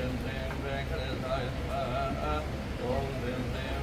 హ్రీం హ్రీం వెంకటేశాయ స్వాహ ఓం హ్రీం హ్రీం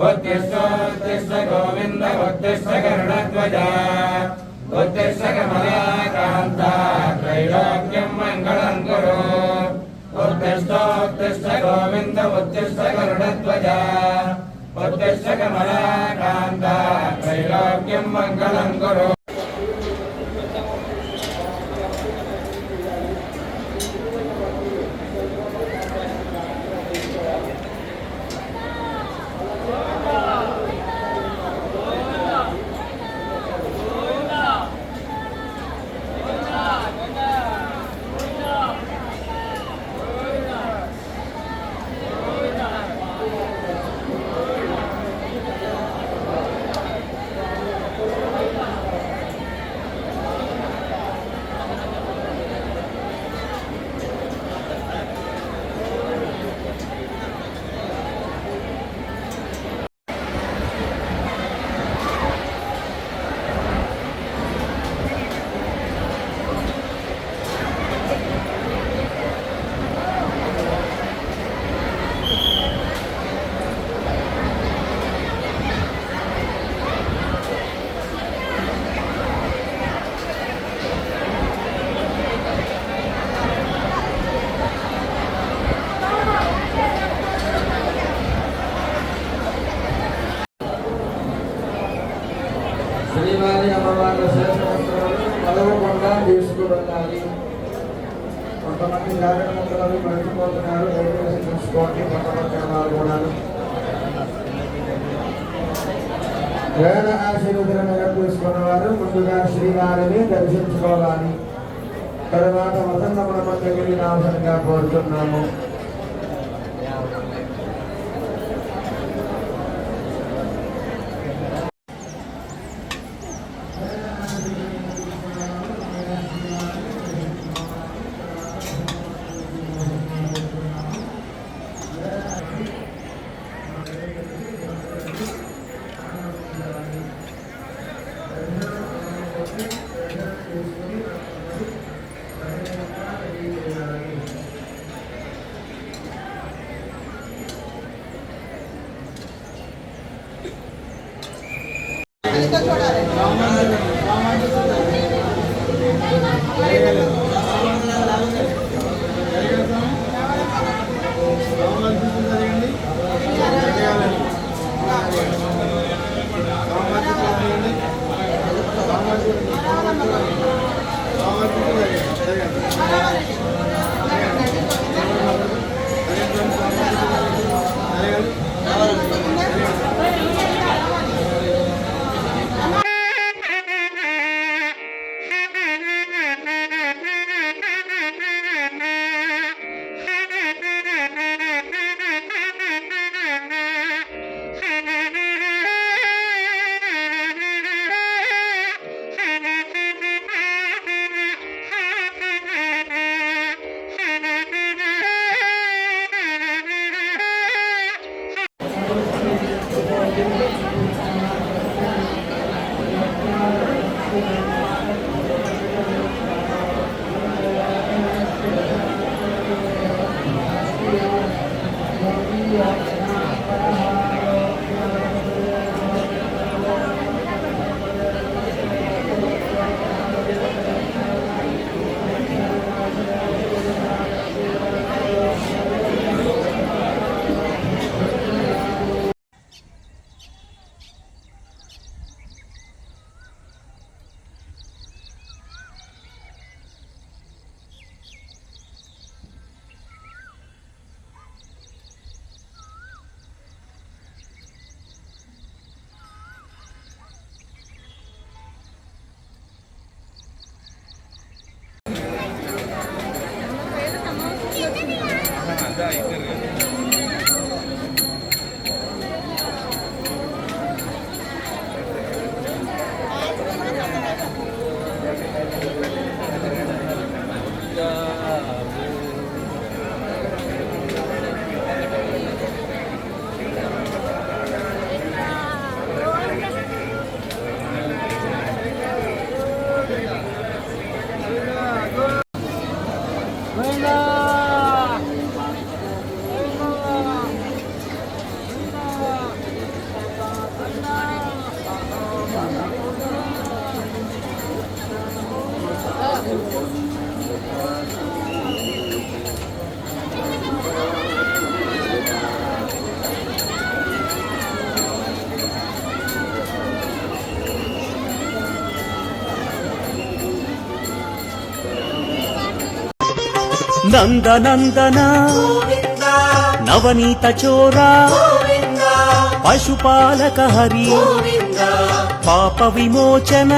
ఉత్తిష్టోత్తిష్ట గోవింద ఉత్తిష్ట గరుడధ్వజ ఉత్తిష్ట కమలాకాంత త్రైలోక్యం మంగళం కురు ఉత్తిష్టోత్తిష్ట గోవింద ఉత్తిష్ట గరుడధ్వజ ఉత్తిష్ట కమలాకాంత త్రైలోక్యం మంగళం కురు శ్రీవారి కొంతమంది జాగ్రత్త ముక్కలు మరిచిపోతున్నారు. దయచేసి చూసుకోండి కొంతమంది వారు కూడా వేద ఆశీర్వదన తీసుకున్న వారు ముందుగా శ్రీవారిని దర్శించుకోవాలి. తరువాత వసంతముల దగ్గరికి రావాల్సిందిగా కోరుతున్నాము. सोडणार आहे Amen. నందనందన నవనీత చోరా పశుపాలక హరి పాప విమోచన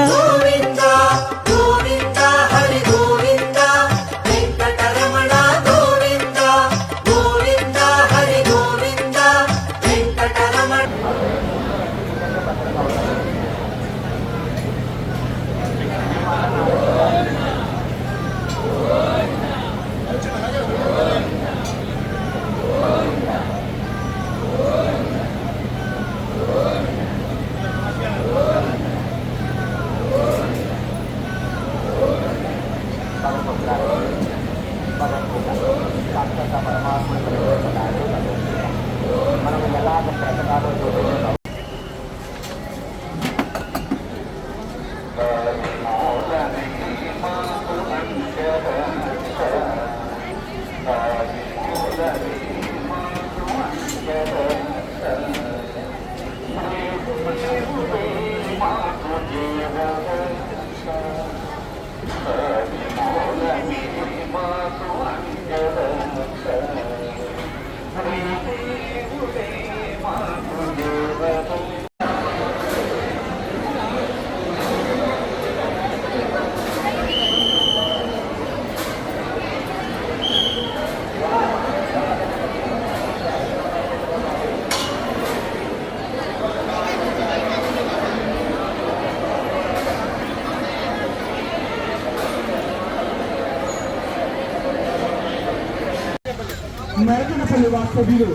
వాస్తవ్యులు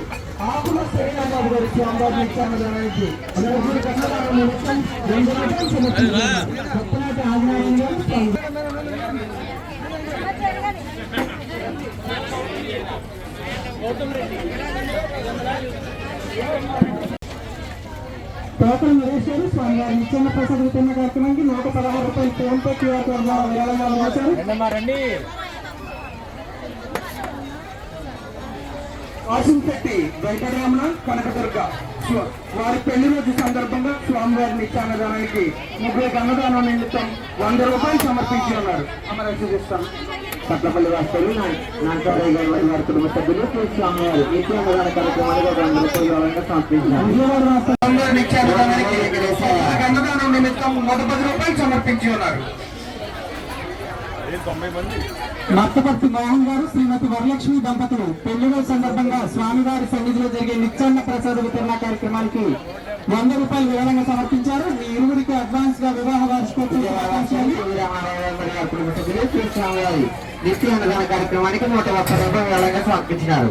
ఆకుల శ్రీరామబాబు గారి స్వామివారి నిత్యాన్నదానానికి రెండు రూపాయలు సమర్పించారు. కొత్తనాటి ఆగ్రహం నరేశ్వరు స్వామి వారి నిత్యాన్న ప్రసాద్ వితరణ కార్యక్రమానికి నూట పదహారు రూపాయలు ఫోన్ పే క్యూఆర్ కోడ్ ద్వారా విరాళంగా అందించారు వాసింశెట్టి వెంకటరమణ కనకదుర్గ. వారి పెళ్ళి రోజు సందర్భంగా స్వామివారి నిత్యాన్నదానానికి ముగ్గురు అన్నదానం నిమిత్తం వంద రూపాయలు సమర్పించి ఉన్నారు. అమరక్షిస్తాను పట్లపల్లి వాస్తవులు నాన్నగారి గారి వారి వారి కుటుంబ సభ్యులు శ్రీ స్వామివారి నిత్యాన్నదాన కార్యక్రమానికి ఒక వంద రూపాయలు సమర్పించారు. నిత్యాన్నదానానికి అన్నదానం నిమిత్తం నూట పది రూపాయలు సమర్పించి ఉన్నారు. మత్తపర్తి మోహన్ గారు శ్రీమతి వరలక్ష్మి దంపతులు. పెళ్ళి రోజు సందర్భంగా స్వామివారి సన్నిధిలో జరిగే నిత్యాన్న ప్రసాద వితరణ కార్యక్రమానికి వంద రూపాయలు వివరంగా సమర్పించారు. మీ ఇరువురికి అడ్వాన్స్గా వివాహ వార్షికోత్సవ. నిత్యాన్నదాన కార్యక్రమానికి నూట ముప్పై రూపాయలు వివరంగా సమర్పించినారు.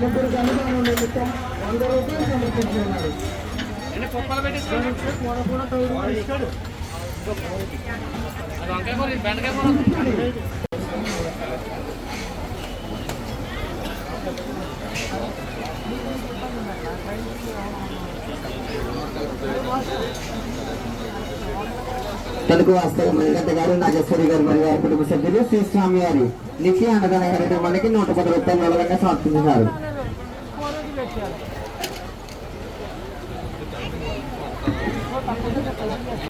ముగ్గురు కన్నదానం నిమిత్తం వంద రూపాయలు సమర్పించి ఉన్నారు తెలుగు వాస్తవ మణికంఠ గారు నాగేశ్వరి గారు మరియు వారి కుటుంబ సభ్యులు శ్రీ స్వామి వారి నిత్య అన్నదాన కార్యక్రమానికి నూట పది రూపాయల మూలంగా సమర్పించారు.